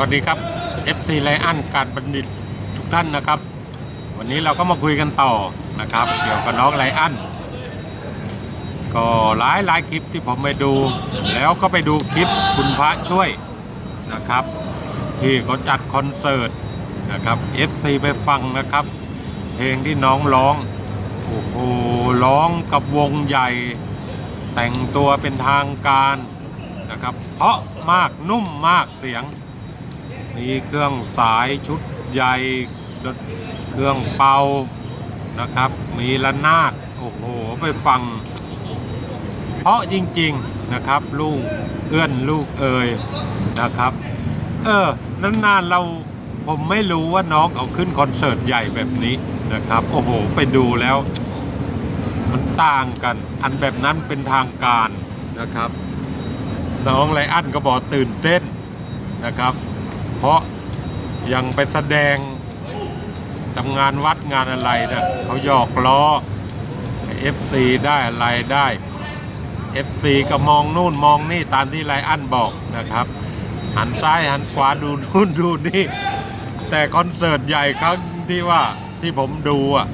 วัสดีครับ FC ไลอันการบัณฑิตทุกท่านนะครับ วันนี้เราก็มาคุยกันต่อนะครับ เกี่ยวกับน้องไลอันก็หลายหลายคลิปที่ผมไปดู แล้วก็ไปดูคลิปคุณพระช่วยนะครับ ที่เขาจัดคอนเสิร์ตนะครับ FC ไปฟังนะครับ เพลงที่น้องร้องโอ้โหร้องกับวงใหญ่ แต่งตัวเป็นทางการนะครับ เพราะมากนุ่มมากเสียง มีเครื่องสายชุดใหญ่เครื่องเป่านะครับ มีระนาดโอ้โหไปฟัง เพราะจริงๆนะครับ ลูกเอื้อนลูกเอ่ยนะครับ เออนานๆเราผมไม่รู้ว่าน้องเอาขึ้นคอนเสิร์ตใหญ่แบบนี้นะครับ โอ้โห ไปดูแล้ว มันต่างกัน อันแบบนั้นเป็นทางการนะครับ น้องไรอันก็บอกตื่นเต้นนะครับ เพราะยังไปแสดงทำงานวัดงานอะไรนะเขาหยอกล้อ FC ได้อะไรได้ FC ก็มองนู่นมองนี่ตามที่ไรอันบอกนะครับ หันซ้ายหันขวาดูนู่นดูนี่ แต่คอนเสิร์ตใหญ่ครั้งที่ว่าที่ผมดูอะ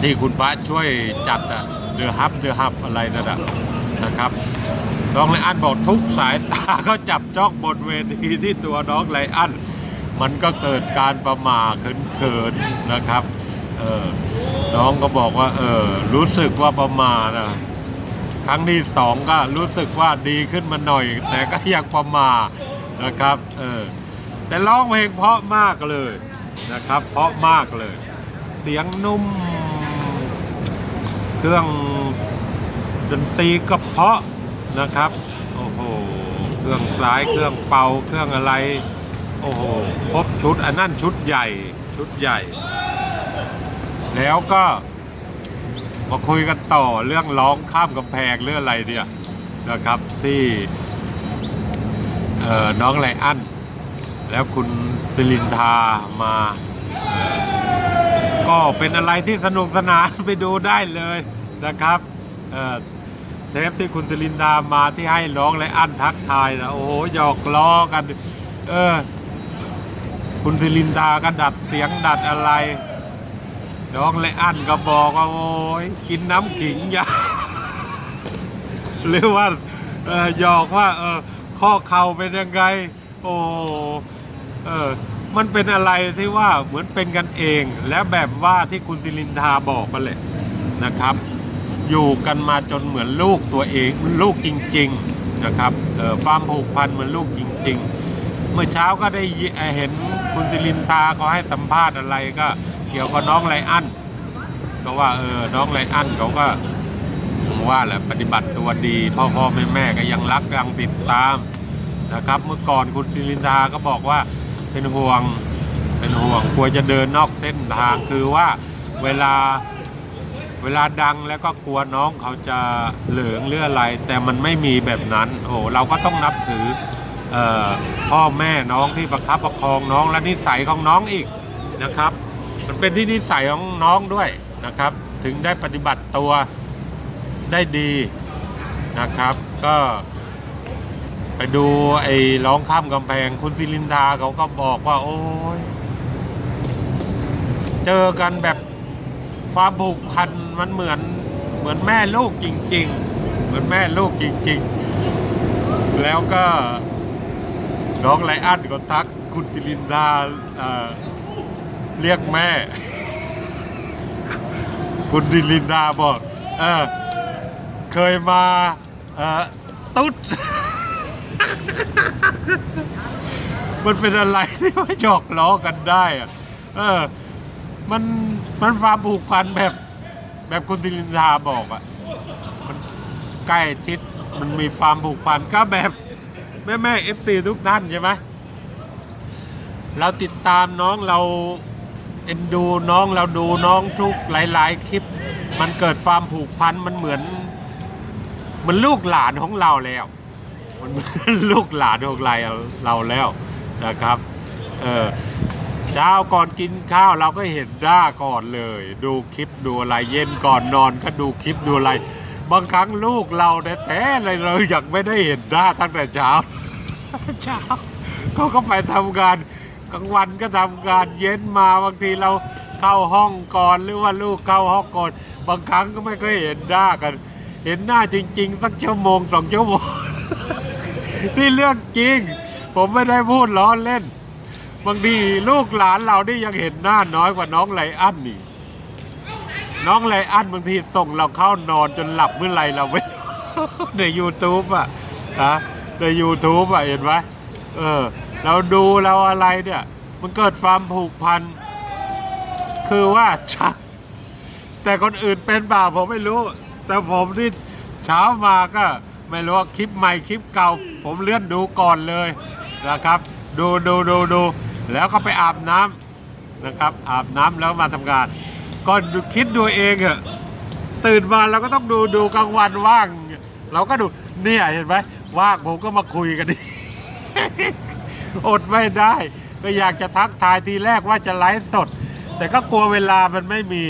ที่คุณพระช่วยจัดอะเดือฮับเดือฮับอะไรนั่นอะ นะครับน้องไลอันบอกทุกสายตาก็จับจ้องบนเวทีที่ตัวน้องไลอันมันก็เกิดการประมาเขินๆนะครับเออน้องก็บอกว่าเออรู้สึกว่าประมานะครั้งที่สองก็รู้สึกว่าดีขึ้นมาหน่อย แต่ก็ยังประมานะครับเออแต่ร้องเพลงเพราะมากเลยนะครับ เพราะมากเลย เสียงนุ่ม เครื่อง ดนตรีก็เพาะนะครับ โอ้โห เครื่องสายเครื่องเป่าเครื่องอะไร โอ้โห ครบชุดอันนั่นชุดใหญ่ชุดใหญ่ แล้วก็มาคุยกันต่อเรื่องร้องข้ามกำแพงเรื่องอะไรเนี่ยนะครับที่เอ่อน้องไลอันแล้วคุณสิลินทามา ก็เป็นอะไรที่สนุกสนานไปดูได้เลยนะครับ เอ่อเทปที่คุณสิลินทามาที่ให้น้องไละอั้นทักทายนะโอ้โหหยอกล้อกัน เออ คุณสิลินทาก็ดัดเสียงดัดอะไรน้องไละอั้นก็บอกว่าโอ้ยกินน้ำขิงยาหรือว่าเออหยอกว่า เออ ข้อเข่าเป็นยังไง โอ้เออมันเป็นอะไรที่ว่าเหมือนเป็นกันเอง และแบบว่าที่คุณสิรินทาบอกกันเลยนะครับ อยู่กันมาจนเหมือนลูกตัวเองลูกจริง ๆนะครับความผูกพันเหมือนลูกจริง ๆ เมื่อเช้าก็ได้เห็นคุณสิรินทาเขาให้สัมภาษณ์อะไรก็เกี่ยวกับน้องไลอันก็ว่าเออน้องไลอันเขาก็ว่าแหละปฏิบัติตัวดีพ่อพ่อแม่แม่ก็ยังรักยังติดตามนะครับ เมื่อก่อนคุณศิรินทาก็บอกว่าเป็นห่วงเป็นห่วงกลัวจะเดินนอกเส้นทางคือว่าเวลา เวลาดังแล้วก็กลัวน้องเขาจะเหลืองหรืออะไร แต่มันไม่มีแบบนั้น โอ้เราก็ต้องนับถือออพ่อแม่น้องที่ประคับประคองน้องและนิสัยของน้องอีกนะครับ มันเป็นที่นิสัยของน้องด้วยนะครับ ถึงได้ปฏิบัติตัวได้ดีนะครับ ก็ไปดูไอ้ร้องข้ามกำแพงคุณซิลินดาเขาก็บอกว่า โอ้ยเจอกันแบบ ความผูกพันมันเหมือนเหมือนแม่ลูกจริง ๆ เหมือนแม่ลูกจริง ๆ แล้วก็น้องไลอันก็ทักคุณซิลินดาเออเรียกแม่ คุณซิลินดาบอกเออเคยมาเออตุ๊ด มันเป็นอะไรที่ว่าหยอกล้อกันได้อะเออ มัน มันความผูกพันแบบ แบบคุณติลินทาบอกอะมันใกล้ชิดมันมีความผูกพันก็แบบแม่แม่เอฟซีทุกท่านใช่ไหมเราติดตามน้องเราเอ็นดูน้องเราดูน้องทุกหลาย ๆ คลิป มันเกิดความผูกพันมันเหมือนมันลูกหลานของเราแล้วมันเหมือนลูกหลานของเราเราแล้วนะครับ เออ เช้าก่อนกินข้าวเราก็เห็นหน้าก่อนเลย ดูคลิปดูอะไรเย็นก่อนนอนก็ดูคลิปดูอะไร บางครั้งลูกเราแท้ๆเลยเราอยากไม่ได้เห็นหน้าตั้งแต่เช้าเช้าเขาก็ไปทำงานกลางวันก็ทำงานเย็นมาบางทีเราเข้าห้องก่อนหรือว่าลูกเข้าห้องก่อน บางครั้งก็ไม่เคยเห็นหน้ากัน เห็นหน้าจริง ๆ สักชั่วโมงสองชั่วโมงนี่เรื่องจริง ผมไม่ได้พูดล้อเล่น บางทีลูกหลานเรานี่ยังเห็นหน้าน้อยกว่าน้องไลอันนี่ น้องไลอันบางทีส่งเราเข้านอนจนหลับเมื่อไรเราไม่ใน YouTube อะนะใน YouTube อะเห็นไหมเออ เราดูเราอะไรเนี่ย มันเกิดความผูกพัน คือว่าชะแต่คนอื่นเป็นเปล่าผมไม่รู้ แต่ผมนี่เช้ามาก็ไม่รู้ว่าคลิปใหม่คลิปเก่า ผมเลื่อนดูก่อนเลยนะครับ ดูดูดูดู แล้วก็ไปอาบน้ำนะครับ อาบน้ำแล้วมาทำงานก็คิดดูเองเหอะตื่นมาเราก็ต้องดูดูกลางวันว่าง เราก็ดูเนี่ยเห็นไหมว่างผมก็มาคุยกันดิอดไม่ได้ ก็อยากจะทักทายทีแรกว่าจะไลฟ์สด แต่ก็กลัวเวลามันไม่มี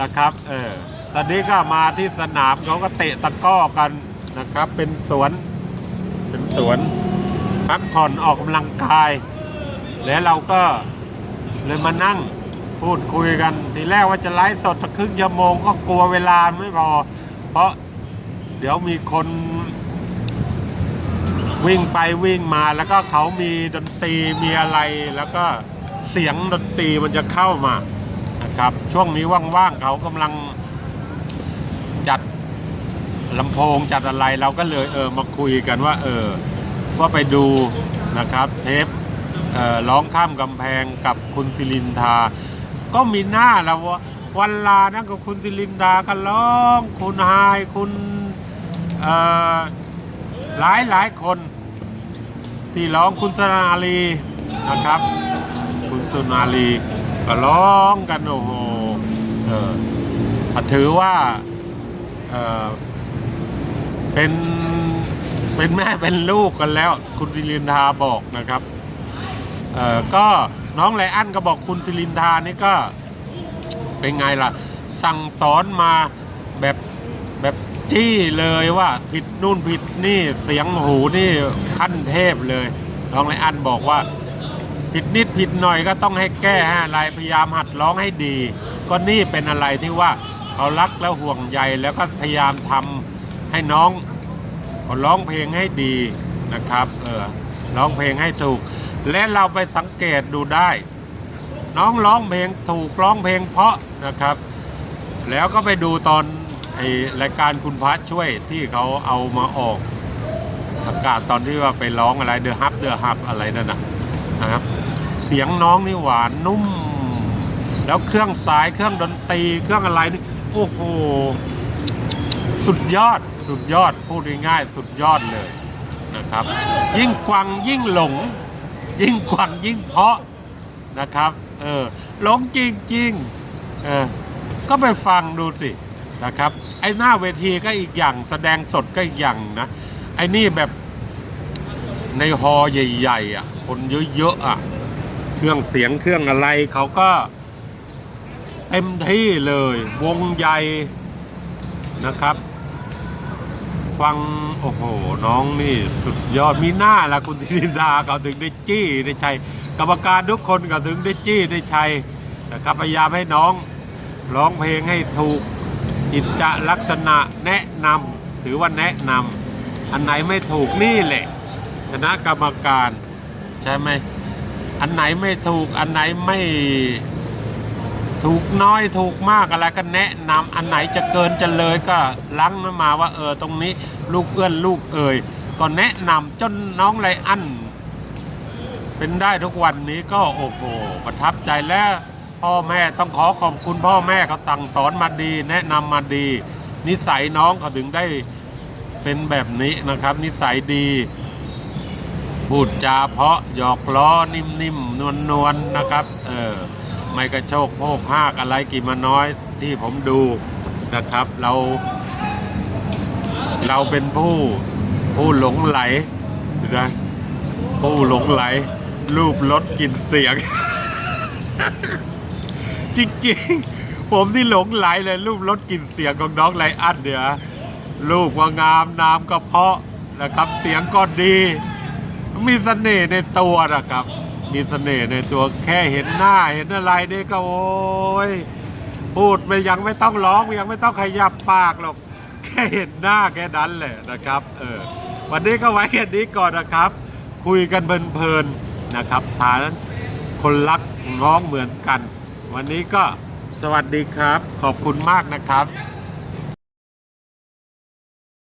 นะครับเออตอนนี้ก็มาที่สนามเขาก็เตะตะก้อกันนะครับ เป็นสวน เป็นสวนพักผ่อนออกกำลังกาย แล้วเราก็เลยมานั่งพูดคุยกันทีแรกว่าจะไลฟ์สดสักครึ่งชั่วโมงก็กลัวเวลาไม่พอ เพราะเดี๋ยวมีคนวิ่งไปวิ่งมาแล้วก็เขามีดนตรีมีอะไรแล้วก็เสียงดนตรีมันจะเข้ามานะครับ ช่วงนี้ว่างๆเขากำลังจัดลำโพงจัดอะไรเราก็เลยเออมาคุยกันว่า เออว่าไปดูนะครับ เทป ร้องข้ามกำแพงกับคุณสิรินทา ก็มีหน้าแล้วว่าวันลานั่นกับคุณสิรินทาก็ร้อง คุณไฮคุณหลายหลายคน ที่ร้องคุณสุนารีนะครับ คุณสุนารีก็ร้องกันโอ้โหถือว่าเเป็นเป็นแม่เป็นลูกกันแล้ว คุณสิรินทาบอกนะครับ เออก็น้องไลอันก็บอกคุณสิรินทานี่ก็เป็นไงล่ะ สั่งสอนมาแบบแบบจี้เลยว่าผิดนู่นผิดนี่เสียงหูนี่ขั้นเทพเลย น้องไลอันบอกว่า ผิดนิดผิดหน่อยก็ต้องให้แก้ให้อะไรพยายามหัดร้องให้ดี ก็นี่เป็นอะไรที่ว่าเขารักและห่วงใยแล้วก็พยายามทำให้น้องเขาร้องเพลงให้ดีนะครับ เออร้องเพลงให้ถูก และเราไปสังเกตดูได้ น้องร้องเพลงถูกร้องเพลงเพราะนะครับ แล้วก็ไปดูตอนไอรายการคุณพระช่วยที่เขาเอามาออกประกาศตอนที่ว่าไปร้องอะไรเดือฮับเดือฮับอะไรนั่นนะนะครับ เสียงน้องนี่หวานนุ่ม แล้วเครื่องสายเครื่องดนตรีเครื่องอะไรนี่โอ้โหสุดยอดสุดยอดพูดง่ายๆสุดยอดเลยนะครับ ยิ่งกวังยิ่งหลง ยิ่งกวังยิ่งเพาะนะครับ เออหลงจริงๆเออก็ไปฟังดูสินะครับ ไอ้หน้าเวทีก็อีกอย่างแสดงสดก็อีกอย่างนะ ไอ้นี่แบบในฮอใหญ่ๆอะ คนเยอะๆอะ เครื่องเสียงเครื่องอะไรเขาก็เต็มที่เลย วงใหญ่นะครับ ฟัง โอ้โห น้องนี่สุดยอดมีหน้าละคุณธิดาเขาถึงได้จี้ได้ชัยกรรมการทุกคนเขาถึงได้จี้ได้ชัยนะครับพยายามให้น้องร้องเพลงให้ถูกจิตจะลักษณะแนะนำถือว่าแนะนำอันไหนไม่ถูกนี่แหละคณะกรรมการใช่ไหมอันไหนไม่ถูกอันไหนไม่ ถูกน้อยถูกมากอะไรก็แนะนำอันไหนจะเกินจะเลยก็ลังมาว่าเออตรงนี้ลูกเอื้อนลูกเอ่ยก็แนะนำจนน้องไรอันเป็นได้ทุกวันนี้ก็โอ้โหประทับใจแล้วพ่อแม่ต้องขอขอบคุณพ่อแม่เขาสั่งสอนมาดี แนะนำมาดี นิสัยน้องเขาถึงได้เป็นแบบนี้นะครับ นิสัยดี พูดจาเพาะหยอกล้อนิ่มๆนวลๆนะครับ เออ ไม่กระโชกโพกหากอะไรกี่มาน้อยที่ผมดูนะครับ เรา เราเป็นผู้ผู้หลงไหลนะผู้หลงไหล รูปรสกลินเสียง จริงๆ ผมที่หลงไหลเลย รูปรสกลินเสียงของน้องไลอันเนี่ยรูปว่างามนามก็เพาะนะครับ เสียงก็ดี มีเสน่ห์ในตัวนะครับ มีเสน่ห์ในตัวแค่เห็นหน้าเห็นอะไรนี่ก็โอ้ยพูดไม่ยังไม่ต้องร้องยังไม่ต้องขยับปากหรอก แค่เห็นหน้าแค่นั้นแหละนะครับ เออวันนี้ก็ไว้แค่นี้ก่อนนะครับ คุยกันเพลินๆนะครับฐานคนรักร้องเหมือนกัน วันนี้ก็สวัสดีครับ ขอบคุณมากนะครับ